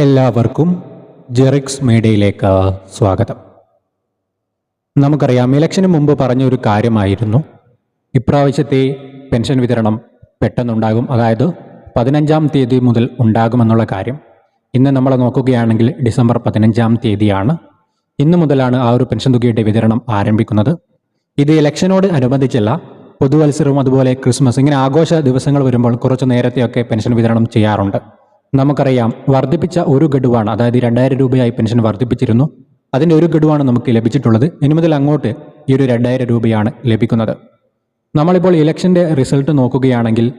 എല്ലാവർക്കും ജെറിക്സ് മീഡിയയിലേക്ക് സ്വാഗതം. നമുക്കറിയാം ഇലക്ഷന് മുമ്പ് പറഞ്ഞ ഒരു കാര്യമായിരുന്നു. ഇപ്രാവശ്യത്തെ പെൻഷൻ വിതരണം പെട്ടെന്നുണ്ടാകും. അതായത് പതിനഞ്ചാം തീയതി മുതൽ ഉണ്ടാകുമെന്നുള്ള കാര്യം. ഇന്ന് നമ്മൾ നോക്കുകയാണെങ്കിൽ ഡിസംബർ പതിനഞ്ചാം തീയതിയാണ്. ഇന്ന് മുതലാണ് ആ ഒരു പെൻഷൻ തുകയുടെ വിതരണം ആരംഭിക്കുന്നത്. ഇത് ഇലക്ഷനോട് അനുബന്ധിച്ചല്ല പുതുവത്സരവും അതുപോലെ ക്രിസ്മസ് ഇങ്ങനെ ആഘോഷ ദിവസങ്ങൾ വരുമ്പോൾ കുറച്ച് നേരത്തെയൊക്കെ പെൻഷൻ വിതരണം ചെയ്യാറുണ്ട്. നമുക്കറിയാം വർദ്ധിപ്പിച്ച ഒരു ഗഡുവാണ് അതായത് രണ്ടായിരം രൂപയായി പെൻഷൻ വർദ്ധിപ്പിച്ചിരുന്നു. അതിന്റെ ഒരു ഗഡുവാണ് നമുക്ക് ലഭിച്ചിട്ടുള്ളത്. ഇനി മുതൽ അങ്ങോട്ട് ഈ ഒരു രണ്ടായിരം രൂപയാണ് ലഭിക്കുന്നത്. നമ്മളിപ്പോൾ ഇലക്ഷന്റെ റിസൾട്ട് നോക്കുകയാണെങ്കിൽ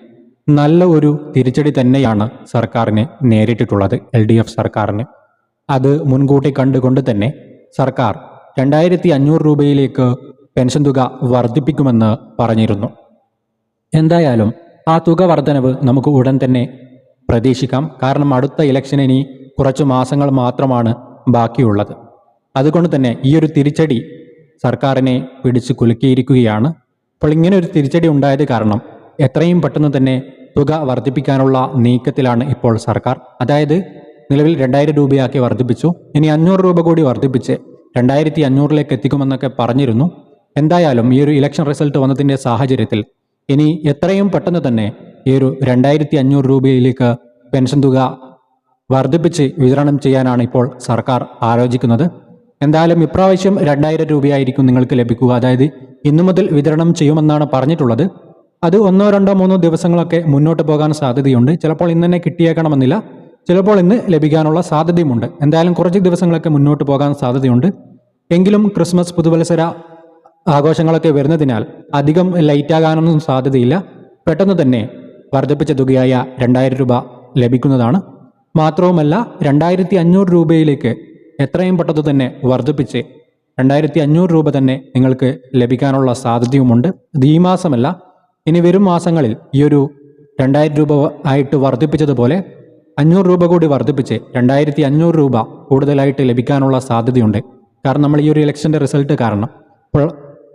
നല്ല ഒരു തിരിച്ചടി തന്നെയാണ് സർക്കാരിനെ നേരിട്ടിട്ടുള്ളത് എൽ ഡി എഫ് സർക്കാരിന്. അത് മുൻകൂട്ടി കണ്ടുകൊണ്ട് തന്നെ സർക്കാർ രണ്ടായിരത്തി അഞ്ഞൂറ് രൂപയിലേക്ക് പെൻഷൻ തുക വർദ്ധിപ്പിക്കുമെന്ന് പറഞ്ഞിരുന്നു. എന്തായാലും ആ തുക വർധനവ് നമുക്ക് ഉടൻ തന്നെ പ്രതീക്ഷിക്കാം. കാരണം അടുത്ത ഇലക്ഷന് ഇനി കുറച്ച് മാസങ്ങൾ മാത്രമാണ് ബാക്കിയുള്ളത്. അതുകൊണ്ട് തന്നെ ഈ ഒരു തിരിച്ചടി സർക്കാരിനെ പിടിച്ചു കുലുക്കിയിരിക്കുകയാണ്. അപ്പോൾ ഇങ്ങനെ ഒരു തിരിച്ചടി ഉണ്ടായത് കാരണം എത്രയും പെട്ടെന്ന് തന്നെ തുക വർദ്ധിപ്പിക്കാനുള്ള നീക്കത്തിലാണ് ഇപ്പോൾ സർക്കാർ. അതായത് നിലവിൽ രണ്ടായിരം രൂപയാക്കി വർദ്ധിപ്പിച്ചു. ഇനി അഞ്ഞൂറ് രൂപ കൂടി വർദ്ധിപ്പിച്ച് രണ്ടായിരത്തി അഞ്ഞൂറിലേക്ക് എത്തിക്കുമെന്നൊക്കെ പറഞ്ഞിരുന്നു. എന്തായാലും ഈ ഒരു ഇലക്ഷൻ റിസൾട്ട് വന്നതിന്റെ സാഹചര്യത്തിൽ ഇനി എത്രയും പെട്ടെന്ന് തന്നെ ഈ ഒരു രണ്ടായിരത്തി അഞ്ഞൂറ് രൂപയിലേക്ക് പെൻഷൻ തുക വർദ്ധിപ്പിച്ച് വിതരണം ചെയ്യാനാണ് ഇപ്പോൾ സർക്കാർ ആലോചിക്കുന്നത്. എന്തായാലും ഇപ്രാവശ്യം രണ്ടായിരം രൂപയായിരിക്കും നിങ്ങൾക്ക് ലഭിക്കുക. അതായത് ഇന്നു മുതൽ വിതരണം ചെയ്യുമെന്നാണ് പറഞ്ഞിട്ടുള്ളത്. അത് ഒന്നോ രണ്ടോ മൂന്നോ ദിവസങ്ങളൊക്കെ മുന്നോട്ട് പോകാൻ സാധ്യതയുണ്ട്. ചിലപ്പോൾ ഇന്ന് തന്നെ കിട്ടിയേക്കണമെന്നില്ല. ചിലപ്പോൾ ഇന്ന് ലഭിക്കാനുള്ള സാധ്യതയുമുണ്ട്. എന്തായാലും കുറച്ച് ദിവസങ്ങളൊക്കെ മുന്നോട്ട് പോകാൻ സാധ്യതയുണ്ട്. എങ്കിലും ക്രിസ്മസ് പുതുവത്സര ആഘോഷങ്ങളൊക്കെ വരുന്നതിനാൽ അധികം ലൈറ്റാകാനൊന്നും സാധ്യതയില്ല. പെട്ടെന്ന് തന്നെ വർദ്ധിപ്പിച്ച തുകയായ രണ്ടായിരം രൂപ ലഭിക്കുന്നതാണ്. മാത്രവുമല്ല രണ്ടായിരത്തി അഞ്ഞൂറ് രൂപയിലേക്ക് എത്രയും പെട്ടത് തന്നെ വർദ്ധിപ്പിച്ച് രണ്ടായിരത്തി അഞ്ഞൂറ് രൂപ തന്നെ നിങ്ങൾക്ക് ലഭിക്കാനുള്ള സാധ്യതയുമുണ്ട്. ഇത് ഈ മാസമല്ല ഇനി വരും മാസങ്ങളിൽ ഈ ഒരു രണ്ടായിരം രൂപ ആയിട്ട് വർദ്ധിപ്പിച്ചതുപോലെ അഞ്ഞൂറ് രൂപ കൂടി വർദ്ധിപ്പിച്ച് രണ്ടായിരത്തി അഞ്ഞൂറ് രൂപ കൂടുതലായിട്ട് ലഭിക്കാനുള്ള സാധ്യതയുണ്ട്. കാരണം നമ്മൾ ഈ ഒരു ഇലക്ഷന്റെ റിസൾട്ട് കാരണം. അപ്പോൾ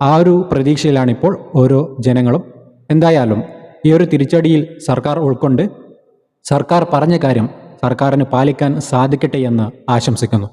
ആ ഒരു പ്രതീക്ഷയിലാണ് ഇപ്പോൾ ഓരോ ജനങ്ങളും. എന്തായാലും ഈ ഒരു തിരിച്ചടിയിൽ സർക്കാർ ഉൾക്കൊണ്ട് സർക്കാർ പറഞ്ഞ കാര്യം സർക്കാരിന് പാലിക്കാൻ സാധിക്കട്ടെ എന്ന് ആശംസിക്കുന്നു.